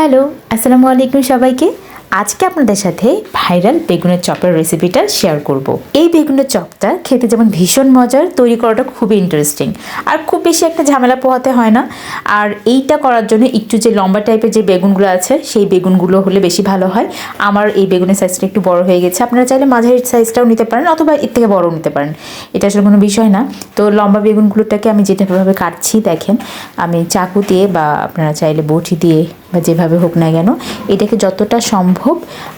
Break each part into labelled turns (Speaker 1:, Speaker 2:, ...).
Speaker 1: Hello, আসসালামু আলাইকুম সবাইকে। আজকে আপনাদের সাথে ভাইরাল বেগুনের চপের রেসিপিটা শেয়ার করব। এই বেগুনের চপটা খেতে যেমন ভীষণ মজার, তৈরি করাটা খুবই ইন্টারেস্টিং আর খুব বেশি একটা ঝামেলা পোহাতে হয় না। আর এইটা করার জন্য একটু যে লম্বা টাইপের যে বেগুনগুলো আছে, সেই বেগুনগুলো হলে বেশি ভালো হয়। আমার এই বেগুনের সাইজটা একটু বড় হয়ে গেছে। আপনারা চাইলে মাঝারি সাইজটাও নিতে পারেন, অথবা এর থেকে বড়ও নিতে পারেন। এটা আসলে কোনো বিষয় না। তো লম্বা বেগুনগুলোটাকে আমি যেটাভাবে কাটছি, দেখেন, আমি চাকু দিয়ে বা আপনারা চাইলে বটি দিয়ে বা যেভাবে হোক না কেন, এটাকে যতটা সম্ভব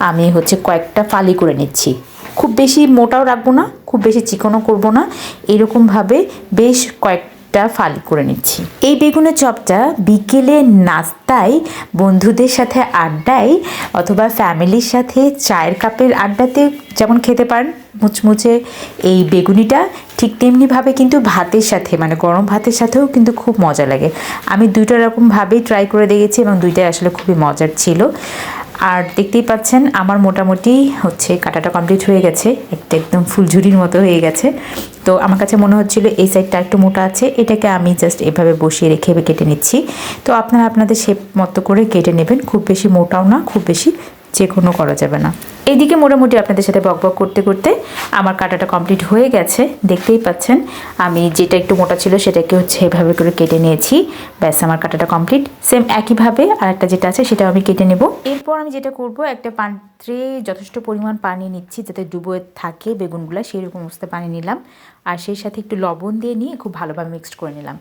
Speaker 1: আমি হচ্ছে কয়েকটা ফালি করে নিচ্ছি। খুব বেশি মোটাও রাখব না, খুব বেশি চিকনও করব না। এরকমভাবে বেশ কয়েকটা ফালি করে নিচ্ছি। এই বেগুনের চপটা বিকেলে নাস্তায়, বন্ধুদের সাথে আড্ডায় অথবা ফ্যামিলির সাথে চায়ের কাপের আড্ডাতে যেমন খেতে পারেন, মুচমুচে এই বেগুনিটা ঠিক তেমনিভাবে কিন্তু ভাতের সাথে মানে গরম ভাতের সাথেও কিন্তু খুব মজা লাগে। আমি দুইটা রকমভাবেই ট্রাই করে দেখেছি এবং দুইটাই আসলে খুবই মজার ছিল। আর দেখতেই পাচ্ছেন, আমার মোটামুটি হচ্ছে কাটাটা কমপ্লিট হয়ে গেছে, একটা একদম ফুলঝুরির মতো হয়ে গেছে। তো আমার কাছে মনে হচ্ছিল এই সাইডটা একটু মোটা আছে, এটাকে আমি জাস্ট এভাবে বসিয়ে রেখে কেটে নিচ্ছি। তো আপনারা আপনাদের শেপ মতো করে কেটে নেবেন, খুব বেশি মোটাও না, খুব বেশি যে কোনো করা যাবে না। এদিকে মোটামুটি আপনাদের সাথে বকবক করতে করতে আমার কাটাটা কমপ্লিট হয়ে গেছে, দেখতেই পাচ্ছেন। আমি যেটা একটু মোটা ছিল সেটাকে হচ্ছে এভাবে করে কেটে নিয়েছি। ব্যাস, আমার কাটাটা কমপ্লিট। সেম একইভাবে আর একটা যেটা আছে সেটাও আমি কেটে নেব। এরপর আমি যেটা করব, একটা পাত্রে যথেষ্ট পরিমাণ পানি নিচ্ছি যাতে ডুবো থাকে বেগুনগুলো সেই রকম অবস্থা পানি নিলাম। আর সেই সাথে একটু লবণ দিয়ে নিয়ে খুব ভালোভাবে মিক্সড করে নিলাম।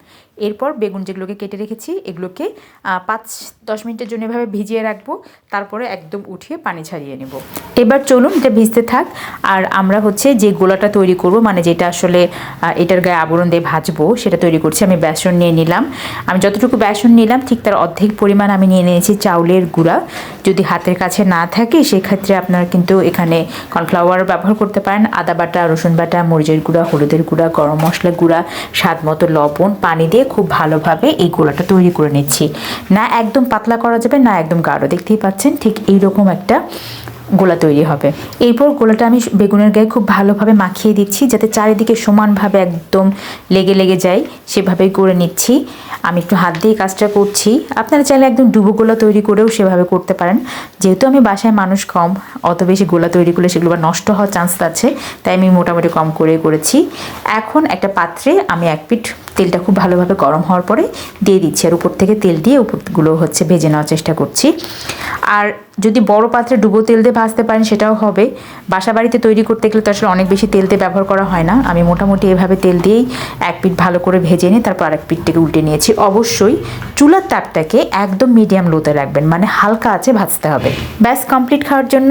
Speaker 1: এরপর বেগুন যেগুলোকে কেটে রেখেছি, এগুলোকে পাঁচ দশ মিনিটের জন্য এভাবে ভিজিয়ে রাখব। তারপরে একদম উঠিয়ে পানি ছাড়িয়ে নেব। এবার চলুন এটা ভিজতে থাক। আর আমরা হচ্ছে যে গোলাটা তৈরি করব মানে যেটা আসলে এটার গায়ে আবরণ দিয়ে ভাজবো, সেটা তৈরি করছি। আমি বেসন নিয়ে নিলাম। আমি যতটুকু বেসন নিলাম, ঠিক তার অর্ধেক পরিমাণ আমি নিয়ে নিয়েছি চাউলের গুঁড়া। যদি হাতের কাছে না থাকে, সেক্ষেত্রে আপনারা কিন্তু এখানে কর্নফ্লাওয়ার ব্যবহার করতে পারেন। আদা বাটা, রসুন বাটা, মরিচের গুঁড়া, হলুদের গুঁড়া, গরম মশলা গুঁড়া, স্বাদ মতো লবণ, পানি দিয়ে খুব ভালোভাবে এই গোলাটা তৈরি করে নিচ্ছি। না একদম পাতলা করা যাবে, না একদম গাঢ়, দেখতেই পাচ্ছেন? ঠিক এইরকম একটা গোলা তৈরি হবে। এরপর গোলাটা আমি বেগুনের গায়ে খুব ভালোভাবে মাখিয়ে দিচ্ছি, যাতে চারিদিকে সমানভাবে একদম লেগে লেগে যায়। সেভাবেই করে নিচ্ছি। আমি একটু হাত দিয়ে কাজটা করছি। আপনারা চাইলে একদম ডুবো গোলা তৈরি করেও সেভাবে করতে পারেন। যেহেতু আমি বাসায় মানুষ কম, অত বেশি গোলা তৈরি করলে সেগুলো আবার নষ্ট হওয়ার চান্স আছে, তাই আমি মোটামুটি কম করে করেছি। এখন একটা পাত্রে আমি এক পিঠ তেলটা খুব ভালোভাবে গরম হওয়ার পরে দিয়ে দিচ্ছি। আর উপর থেকে তেল দিয়ে উপরগুলো হচ্ছে ভেজে নেওয়ার চেষ্টা করছি। আর যদি বড় পাত্রে ডুবো তেল দিয়ে ভাজতে পারেন সেটাও হবে। বাসা বাড়িতে তৈরি করতে গেলে তো আসলে অনেক বেশি তেল দিয়ে ব্যবহার করা হয় না। আমি মোটামুটি এভাবে তেল দিয়েই এক পিঠ ভালো করে ভেজে নিই তারপর আরেক পিঠটাকে উল্টে নিয়েছি। অবশ্যই চুলার তাপটাকে একদম মিডিয়াম লোতে রাখবেন। মানে হালকা আছে ভাজতে হবে। ব্যাস কমপ্লিট খাওয়ার জন্য